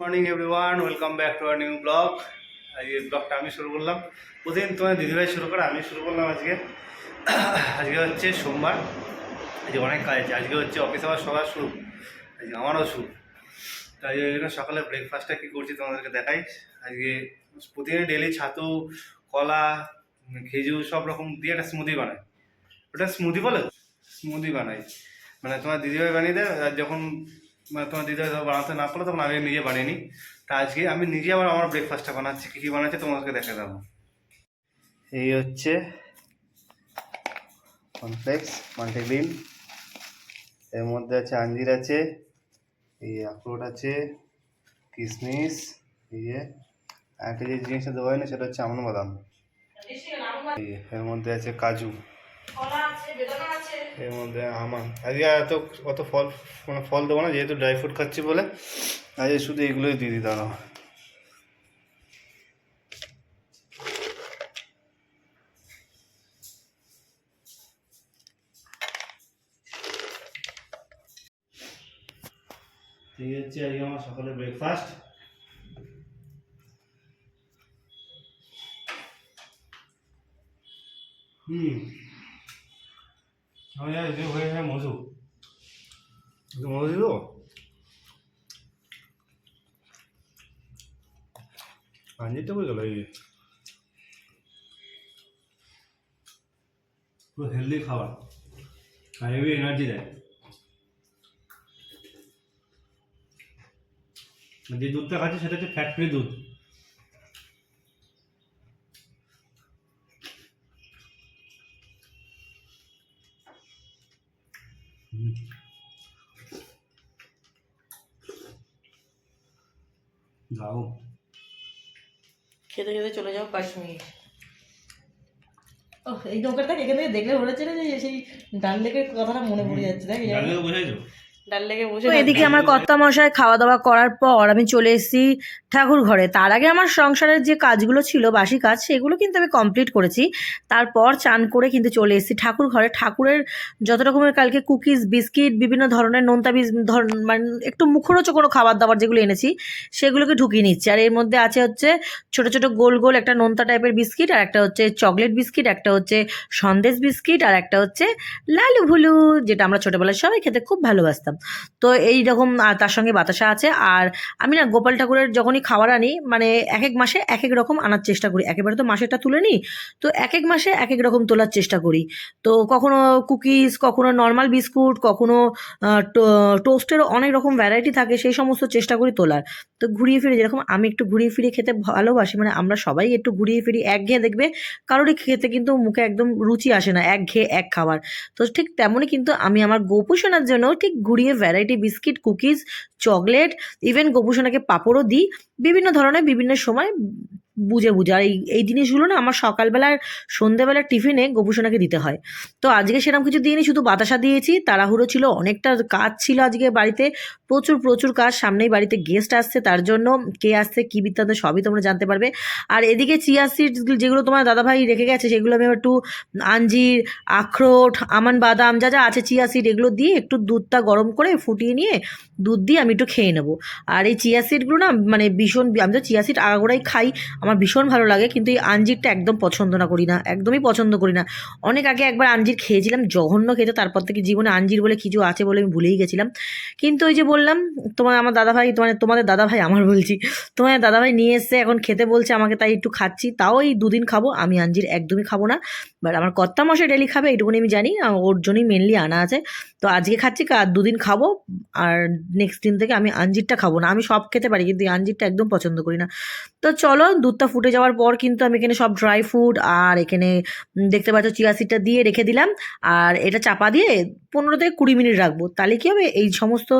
Morning everyone welcome back to our new blog এই ব্লগটা আমি শুরু করলাম। প্রতিদিন তোমার দিদিভাই শুরু করে, আমি শুরু করলাম আজকে। আজকে হচ্ছে সোমবার। আজকে অনেক কাজ আছে। আজকে হচ্ছে অফিস আবার সবার শুরু। আজকে আমারও শুরু। তাই ওই জন্য সকালে ব্রেকফাস্টটা কী করছি তোমাদেরকে দেখাই। আজকে প্রতিদিন ডেলি ছাতু, কলা, খেজুর সব রকম দিয়ে একটা স্মুদি বানাই। ওটা স্মুদি বলে? স্মুদি বানাই। মানে তোমার দিদিভাই বানিয়ে দেয়, আর যখন মানে তোমার যখন বানাতে না পারল, তখন আমি নিজে বানিয়ে তা আজকে আমি নিজে আবার আমার ব্রেকফাস্টটা বানাচ্ছি। কী কী বানাচ্ছি তোমাকে দেখে দেবো এই হচ্ছে কনফ্লেক্স মাল্টিগ্রিন এর মধ্যে আছে আঞ্জির আছে, এই আখরোট আছে কিশমিশ ইয়ে একটা যে জিনিসটা দেওয়া হয় না সেটা হচ্ছে আমন বাদাম। এর মধ্যে আছে কাজু। এর মধ্যে আমার। আজকে এত, অত ফল মানে ফল দেবো না, যেহেতু ড্রাই ফ্রুট খাচ্ছি বলে, আজকে শুধু এগুলোই দিয়ে দিতে হবে। এই হচ্ছে আজকে আমার সকালের ব্রেকফাস্ট হুম। আমি আর যে হয়ে যায় মধু একটু মধু দিব পাঞ্জিরটা বলে গেল এই যে। পুরো হেলদি খাবার আর হেভি এনার্জি দেয় যে দুধটা খাচ্ছি সেটা হচ্ছে ফ্যাট ফ্রি দুধ দাও। খেতে খেতে চলে যাও কাশ্মীর ও এই নৌকাটা এখান থেকে দেখলে মনে হচ্ছে না যে সেই ডাল লেকের কথাটা মনে পড়ে যাচ্ছে তাই বোঝাই ডাল লেকে বসে তো এদিকে আমার কর্তা মশাই খাওয়া দাওয়া করার পর আমি চলে এসেছি ঠাকুর ঘরে। তার আগে আমার সংসারের যে কাজগুলো ছিল বাসি কাজ সেগুলো কিন্তু আমি কমপ্লিট করেছি। তারপর চান করে কিন্তু চলে এসেছি ঠাকুর ঘরে। ঠাকুরের যত রকমের কালকে কুকিজ বিস্কিট বিভিন্ন ধরনের নোনতা বিস ধর মানে একটু মুখরোচক কোনো খাবার দাবার যেগুলো এনেছি সেগুলোকে ঢুকিয়ে নিচ্ছি। আর এর মধ্যে আছে হচ্ছে ছোট ছোট গোল গোল একটা নোনতা টাইপের বিস্কিট আর একটা হচ্ছে চকলেট বিস্কিট একটা হচ্ছে সন্দেশ বিস্কিট আর একটা হচ্ছে লালু ভুলু যেটা আমরা ছোটোবেলায় সবাই খেতে খুব ভালোবাসতাম। তো এই রকম তার সঙ্গে বাতাসা আছে। আর আমি না গোপাল ঠাকুরের যখনই খাবার আনি মানে এক এক মাসে এক এক রকম আনার চেষ্টা করি। একেবারে তো মাসেরটা তুলে নিই, তো এক এক মাসে এক এক রকম তোলার চেষ্টা করি। তো কখনো কুকিজ, কখনো নর্মাল বিস্কুট, কখনো টোস্টেরও অনেক রকম ভ্যারাইটি থাকে, সেই সমস্ত চেষ্টা করি তোলার। তো ঘুরিয়ে ফিরে যেরকম আমি একটু ঘুরিয়ে ফিরিয়ে খেতে ভালোবাসি মানে আমরা সবাই একটু ঘুরিয়ে ফিরিয়ে এক ঘেয়ে দেখবে, কারোরই খেতে কিন্তু মুখে একদম রুচি আসে না এক ঘেয়ে এক খাবার। তো ঠিক তেমনই কিন্তু আমি আমার গোপুসোনার জন্য ঠিক ঘুরিয়ে variety biscuit cookies chocolate even গোপুসোনাকে পাঁপড়ও দিই। বিভিন্ন ধরনের বিভিন্ন সময় বুঝে বুঝে। আর এই এই জিনিসগুলো না আমার সকালবেলার সন্ধেবেলার টিফিনে গোপুসোনাকে দিতে হয়। তো আজকে সেরকম কিছু দিইনি, শুধু বাতাসা দিয়েছি। তাড়াহুড়ো ছিল, অনেকটা কাজ ছিল আজকে বাড়িতে। প্রচুর প্রচুর কাজ, সামনেই বাড়িতে গেস্ট আসছে, তার জন্য কে আসছে, কী বৃত্তান্ত, সবই তোমরা জানতে পারবে। আর এদিকে চিয়া সিড যেগুলো তোমার দাদাভাই রেখে গেছে, সেগুলো আমি একটু আঞ্জির, আখরোট, আমান বাদাম, যা যা আছে চিয়া সিড এগুলো দিয়ে একটু দুধটা গরম করে ফুটিয়ে নিয়ে দুধ দিয়ে আমি একটু খেয়ে নেব। আর এই চিয়া সিডগুলো না মানে ভীষণ, আমি তো চিয়া সিড আগাগোড়াই খাই। আমার ভীষণ ভালো লাগে, কিন্তু এই আঞ্জিরটা একদম পছন্দ না করি না, একদমই পছন্দ করি না। অনেক আগে একবার আঞ্জির খেয়েছিলাম, জঘন্য খেতে তারপর থেকে জীবনে আঞ্জির বলে কিছু আছে বলে আমি ভুলেই গেছিলাম। কিন্তু ওই যে বললাম, তোমার আমার দাদাভাই, তোমার, তোমাদের দাদাভাই আমার বলছি, তোমার দাদাভাই নিয়ে এসছে এখন খেতে বলছে আমাকে, তাই একটু খাচ্ছি, তাও এই দুদিন খাব, আমি আঞ্জির একদমই খাব না। বাট আমার কর্তা মশাই ডেলি খাবে, এইটুকুনি আমি জানি ওর জন্যই মেনলি আনা আছে। তো আজকে খাচ্ছি আর দুদিন খাব, আর নেক্সট দিন থেকে আমি আঞ্জিরটা খাব না, আমি সব খেতে পারি, কিন্তু আঞ্জিরটা একদম পছন্দ করি না। তো চলো দুধটা ফুটে যাওয়ার পর কিন্তু আমি এখানে সব ড্রাই ফ্রুট আর এখানে দেখতে পাচ্ছ, চিয়া সিডটা দিয়ে রেখে দিলাম। আর এটা চাপা দিয়ে পনেরো থেকে কুড়ি মিনিট রাখব। তাহলে কী হবে? এই সমস্ত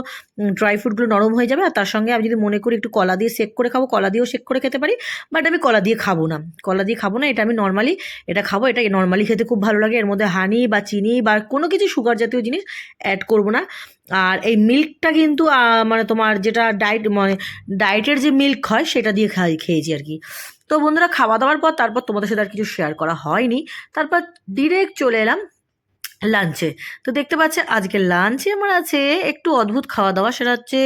ড্রাই ফ্রুটগুলো নরম হয়ে যাবে। আর তার সঙ্গে আমি যদি মনে করি একটু কলা দিয়ে সেক করে খাব, কলা দিয়েও সেক করে খেতে পারি বাট আমি কলা দিয়ে খাব না। কলা দিয়ে খাব না, এটা আমি নর্মালি এটা খাব, এটা নর্মালি খেতে খুব ভালো লাগে। এর মধ্যে হানি বা চিনি বা কোনো কিছু সুগার জাতীয় জিনিস অ্যাড করব না। আর এই মিল্কটা কিন্তু মানে তোমার যেটা ডায়েট মানে ডায়েটের যে মিল্ক হয়, সেটা দিয়ে খাই, খেয়েছি আর কি। তো বন্ধুরা, খাওয়া দাওয়ার পর তারপর তোমাদের সাথে আর কিছু শেয়ার করা হয়নি। তারপর ডিরেক্ট চলে এলাম লাঞ্চে তো দেখতে পাচ্ছে, আজকে লাঞ্চে আমার আছে একটু অদ্ভুত খাওয়া দাওয়া, সেটা হচ্ছে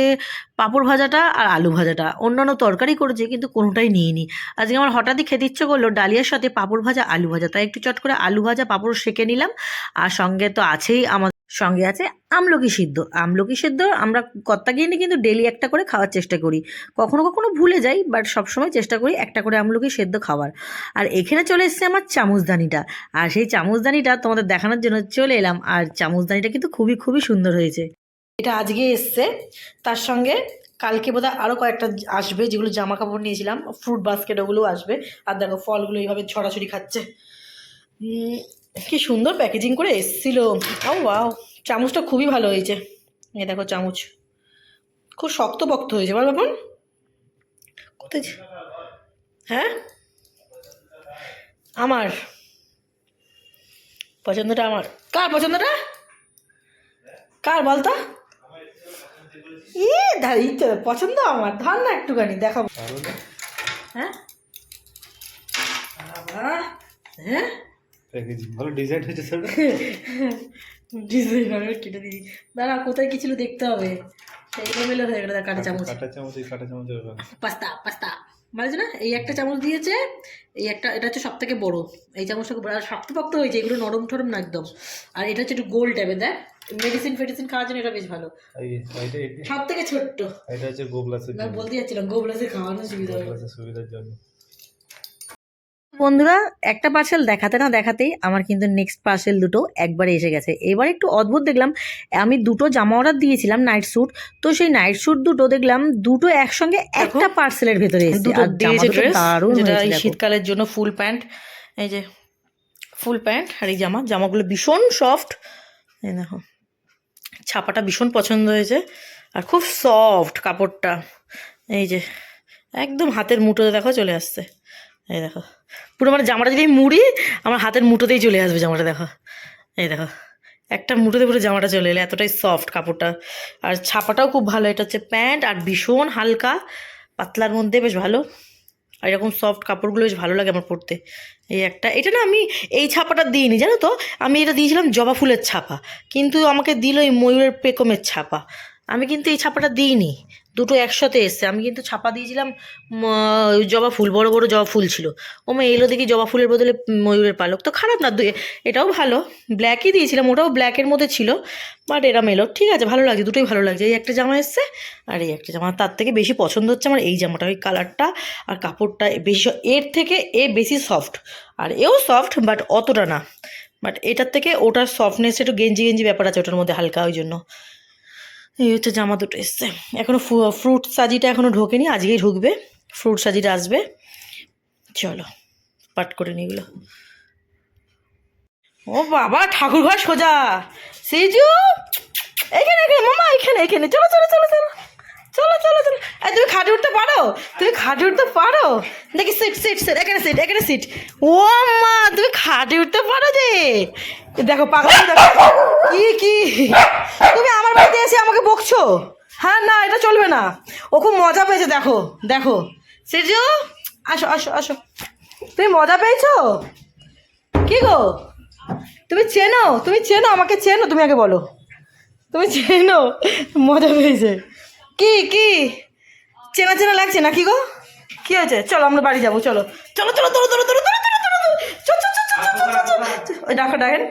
পাঁপড় ভাজাটা আর আলু ভাজাটা। অন্যান্য তরকারি করেছে, কিন্তু কোনোটাই নিইনি। আজকে আমার হঠাৎই খেতে ইচ্ছে করল ডালিয়ার সাথে পাঁপড় ভাজা, আলু ভাজা। তাই একটু চট করে আলু ভাজা, পাঁপড় সেকে নিলাম। আর সঙ্গে তো আছেই আমার সঙ্গে আছে আমলকি সিদ্ধ। আমলকি সিদ্ধ আমরা কর্তা গিয়ে কিন্তু ডেলি একটা করে খাওয়ার চেষ্টা করি। কখনো কখনো ভুলে যাই বাট সবসময় চেষ্টা করি একটা করে আমলকি সেদ্ধ খাওয়ার। আর এখানে চলে এসেছে আমার চামচদানিটা। আর সেই চামচদানিটা তোমাদের দেখানোর জন্য চলে এলাম। আর চামচদানিটা কিন্তু খুবই খুবই সুন্দর হয়েছে। এটা আজকে এসছে। তার সঙ্গে কালকে বোধহয় আরও কয়েকটা আসবে, যেগুলো জামা কাপড় নিয়েছিলাম। ফ্রুট বাস্কেট ওগুলোও আসবে। আর দেখো ফলগুলো এইভাবে ছড়াছড়ি খাচ্ছে। কি সুন্দর প্যাকেজিং করে এসছিল। ও ওয়াও চামচটা খুবই ভালো হয়েছে। এ দেখো চামচ। খুব শক্ত পক্ত হয়েছে বল বাপন কোথায় হ্যাঁ? আমার। পছন্দটা আমার। কার পছন্দটা? কার বলতো? ই দাঁড়িয়ে তো পছন্দ আমার। ধর না একটুখানি দেখাবো। হ্যাঁ? হ্যাঁ? ভালো ডিজাইন হয়েছে ডিজাইন হবে কেটে দিই দাঁড়া কোথায় কি ছিল দেখতে হবে। হয়ে গেল কাটা চামচ। কাটা চামচ এই কাটা ব্যাপার। Pasta pasta. মানে না? এই একটা চামচ দিয়েছে এই একটা এটা হচ্ছে সব থেকে বড়। এই চামচটা বড় আর শক্তপক্ত হয়েছে এগুলো নরম ঠরম না একদম। আর এটা হচ্ছে একটু গোল টাইপের দেখ। মেডিসিন ফেডিসিন খাওয়ার জন্য এটা বেশ ভালো। সব থেকে ছোট্ট। এটা হচ্ছে গোবলাসের বলতে যাচ্ছিলাম গোবলাসে খাওয়ানোর সুবিধা সুবিধার জন্য। বন্ধুরা একটা পার্সেল দেখাতে না দেখাতেই আমার কিন্তু নেক্সট পার্সেল দুটো একবারে এসে গেছে। এবার একটু অদ্ভুত দেখলাম আমি দুটো জামা অর্ডার দিয়েছিলাম নাইট স্যুট তো সেই নাইট স্যুট দুটো দেখলাম দুটো একসঙ্গে একটা পার্সেলের ভেতরে। শীতকালের জন্য ফুল প্যান্ট এই যে ফুল প্যান্ট আর এই জামা জামাগুলো ভীষণ সফট এই দেখো ছাপাটা ভীষণ পছন্দ হয়েছে। আর খুব সফট কাপড়টা এই যে একদম হাতের মুঠোতে দেখো চলে আসছে। এই দেখো পুরো মানে জামাটা যদি আমি মুড়ি, আমার হাতের মুঠোতেই চলে আসবে জামাটা, দেখো। এই দেখো, একটা মুঠোতে পুরো জামাটা চলে এলো, এতটাই সফট কাপড়টা। আর ছাপাটাও খুব ভালো, এটা হচ্ছে প্যান্ট, আর ভীষণ হালকা, পাতলার মধ্যে বেশ ভালো। আর এরকম সফট কাপড়গুলো বেশ ভালো লাগে আমার পরতে। এই একটা, এটা না আমি এই ছাপাটা দিইনি, জানো তো? আমি এটা দিয়েছিলাম জবা ফুলের ছাপা। কিন্তু আমাকে দিল এই ময়ূরের পেকমের ছাপা। আমি কিন্তু এই ছাপাটা দিইনি। দুটো একসাথে এসছে। আমি কিন্তু ছাপা দিয়েছিলাম জবা ফুল, বড় বড় জবা ফুল ছিল। ও মা এলো দেখি জবা ফুলের বদলে ময়ূরের পালক। তো খারাপ না এটাও ভালো। ব্ল্যাকই দিয়েছিলাম, ওটাও ব্ল্যাকের মধ্যে ছিল। বাট এরম এলো। ঠিক আছে, ভালো লাগছে, দুটোই ভালো লাগছে। এই একটা জামা এসছে, আর এই একটা জামা। তার থেকে বেশি পছন্দ হচ্ছে আমার এই জামাটা, ওই কালারটা আর কাপড়টা বেশি এর থেকে এ বেশি সফট। আর এও সফট, বাট অতটা না। বাট এটার থেকে ওটার সফটনেস একটু গেঞ্জি গেঞ্জি ব্যাপার আছে ওটার মধ্যে হালকা, ওই জন্য। এই হচ্ছে জামা দুটো এসছে। এখনও ফ্রুট সাজিটা এখনও ঢোকেনি, আজকেই ঢুকবে। ফ্রুট সাজিটা আসবে। চলো, পাট করে নিগুলো ও বাবা ঠাকুর ঘর সোজা। সিজু! এখানে এখানে, মামা, এখানে এখানে। চলো চলো চলো চলো এই তুমি খাটে উঠতে পারো? তুমি খাটে উঠতে পারো? দেখি সিট সিট সিট এখানে সিট এখানে সিট ও মা, তুমি খাটে উঠতে পারো যে? দেখো, পাগল দেখো কি কি? তুমি আমার বাড়িতে এসে আমাকে বকছো? হ্যাঁ না, এটা চলবে না। ও খুব মজা পেয়েছে, দেখো দেখো। সিজু, আসো আসো আসো। তুমি মজা পেয়েছ? কি গো? তুমি চেনো তুমি চেনো, আমাকে চেনো, তুমি আগে বলো। তুমি চেনো, মজা পেয়েছে। কি কি? চেনা চেনা লাগছে না কি গো কি হয়েছে চলো আমরা বাড়ি যাব চলো চলো চলো চল চল চল চল চল চল ওই ডাকো ডাকেন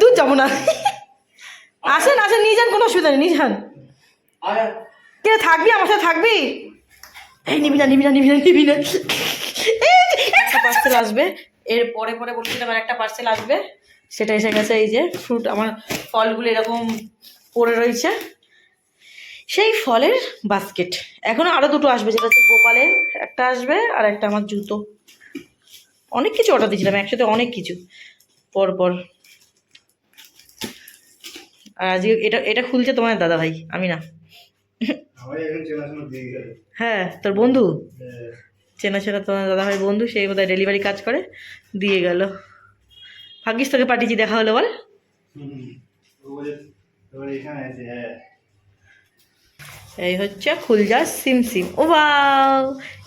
দূর যাব না আসেন আসেন নিয়ে যান কোনো অসুবিধা নেই নিয়ে যান কে থাকবি আমার সাথে থাকবি এই নিবি না নিবি না নিবি না নিবি না একটা পার্সেল আসবে এর পরে পরে বলছিলাম আর একটা পার্সেল আসবে সেটা এসে গেছে এই যে ফ্রুট আমার ফলগুলো এরকম পড়ে রয়েছে সেই ফলের বাস্কেট এখনও আরও দুটো আসবে যেটা হচ্ছে গোপালের একটা আসবে আর একটা আমার জুতো। অনেক কিছু অর্ডার দিয়েছিলাম একসাথে অনেক কিছু। পর পর আর আজকে এটা এটা খুলছে তোমার দাদা ভাই আমি না। এখন হ্যাঁ তোর বন্ধু? চেনা চেনা তোমার দাদা ভাই বন্ধু সেই বোধহয় ডেলিভারি কাজ করে দিয়ে গেল। ভাগ্যিস তোকে পাঠিয়েছি দেখা হলো বল। এখানে হ্যাঁ। এই হচ্ছে খুলজা সিম সিম। ও বাও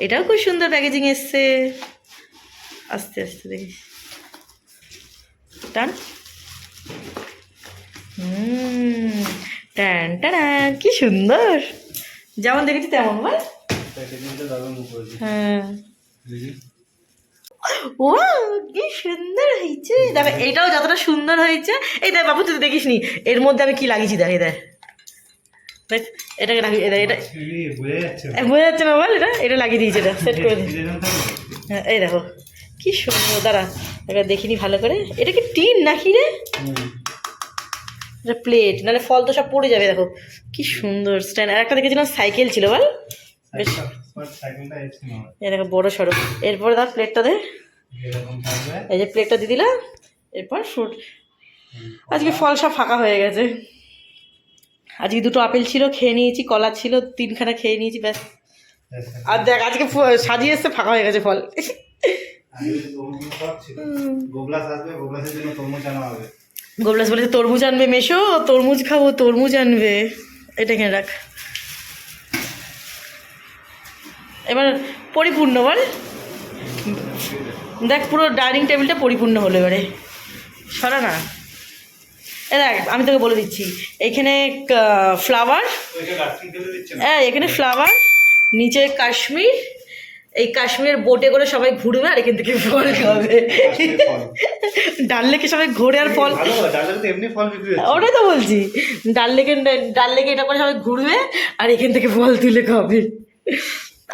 এটাও খুব সুন্দর প্যাকেজিং এসছে। আস্তে আস্তে দেখিস। টান। হুম টান টান কি সুন্দর। যেমন দেখেছি তেমন বল হ্যাঁ। ও কি সুন্দর হয়েছে। দেখো এটাও যতটা সুন্দর হয়েছে। এই দেখ বাবু তুই দেখিস নি এর মধ্যে আমি কি লাগিয়েছি? দেখ। দেখ, এটাকে লাগিয়ে এটা এটা। বোঝা যাচ্ছে। না। এ, বল এটা? এটা লাগিয়ে দিয়েছে এটা সেট করে দিই হ্যাঁ, এই দেখো। কি সুন্দর দাঁড়া এবার দেখিনি ভালো করে। এটা কি টিন নাকি রে? এটা প্লেট নাহলে ফল তো সব পড়ে যাবে দেখো। কি সুন্দর স্ট্যান্ড আর একটা দেখেছিলাম সাইকেল ছিল বল? বেশ। সাইকেলটা এই দেখো বড় সড়ো। এরপরে ধর প্লেটটা দে। এই যে প্লেটটা দিয়ে দিলাম। এরপর ফ্রুট আজকে ফল সব ফাঁকা হয়ে গেছে। আজকে দুটো আপেল ছিল, খেয়ে নিয়েছি, কলা ছিল, তিনখানা খেয়ে নিয়েছি, ব্যাস। আর দেখ, আজকে সাজিয়ে এসছে, ফাঁকা হয়ে গেছে ফল। গোবলাস বলেছে, তরমুজ আনবে মেশো, তরমুজ খাব, তরমুজ আনবে। এটা এখানে রাখ। এবার পরিপূর্ণ বল। দেখ, পুরো ডাইনিং টেবিলটা পরিপূর্ণ হলো এবারে। সরা না। এ দেখ আমি তোকে বলে দিচ্ছি। এখানে ফ্লাওয়ার হ্যাঁ এখানে ফ্লাওয়ার নিচে কাশ্মীর এই কাশ্মীরের বোটে করে সবাই ঘুরবে আর এখান থেকে ফল খাবে। ডাল লেকে সবাই ঘোরে আর ফল। ওটাই তো বলছি। ডাল লেকে ডাল লেকে এটা করে সবাই ঘুরবে আর এখান থেকে ফল তুলে খাবে।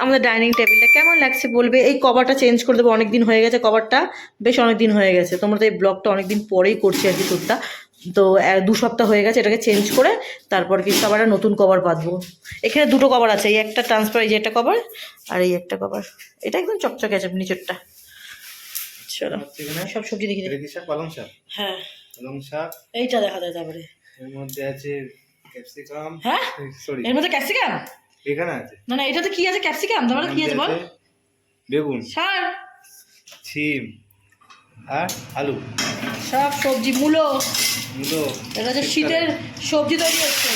আমাদের ডাইনিং টেবিলটা কেমন লাগছে বলবে? এই কভারটা চেঞ্জ করে দেবো অনেক দিন হয়ে গেছে কভারটা বেশ অনেক দিন হয়ে গেছে। তোমরা তো এই ব্লগটা অনেক দিন পরেই করছি আর কি টুকটা তো দু সপ্তাহ হয়ে গেছে এটাকে চেঞ্জ করে তারপর কিন্তু আবার নতুন কভার বাঁধবো। এখানে দুটো কভার আছে এই একটা ট্রান্সফার এই যে একটা কভার আর এই একটা কভার এটা একদম চকচকে আছে নিচেরটা। চলো সব সবজি দেখি পালং শাক? হ্যাঁ। পালং শাক। এইটা দেখা যায় তারপরে। এর মধ্যে আছে ক্যাপসিকাম। হ্যাঁ? সরি এর মধ্যে ক্যাপসিকাম? এখানে আছে। না না এটাতে কি আছে? ক্যাপসিকাম? তারপরে কি আছে বল? বেগুন। সার। ছিম। আর আলু। সব সবজি মূলো। মূলো। এটা হচ্ছে শীতের সবজি তৈরি হচ্ছে।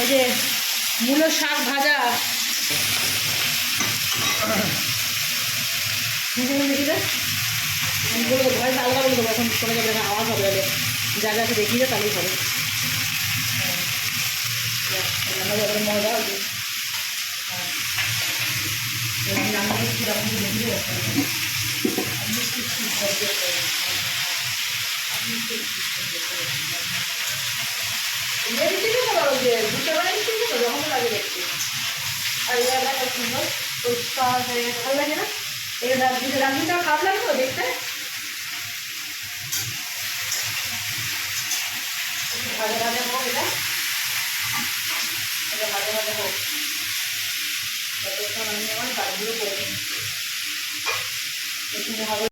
এই যে মূলো শাক ভাজা। দেখি বলে দেবো ভয়েস আলাদা বলে দেবো এখন যাবে আওয়াজ হবে যা যা আছে দেখিয়ে দে তাহলেই হবে। হ্যাঁ। দেখ, মজা হবে। হ্যাঁ। রান্না কীরকম কি আর এটা সুন্দর পরিষ্কার হয়ে। ভালো লাগে না এটা রাত্রিতে খারাপ লাগে তো দেখতে ভাজা ভাজা হোক এটা এটা ভাজা ভাজা হোক আমি আমার কাজগুলো করে নিই এখানে হবে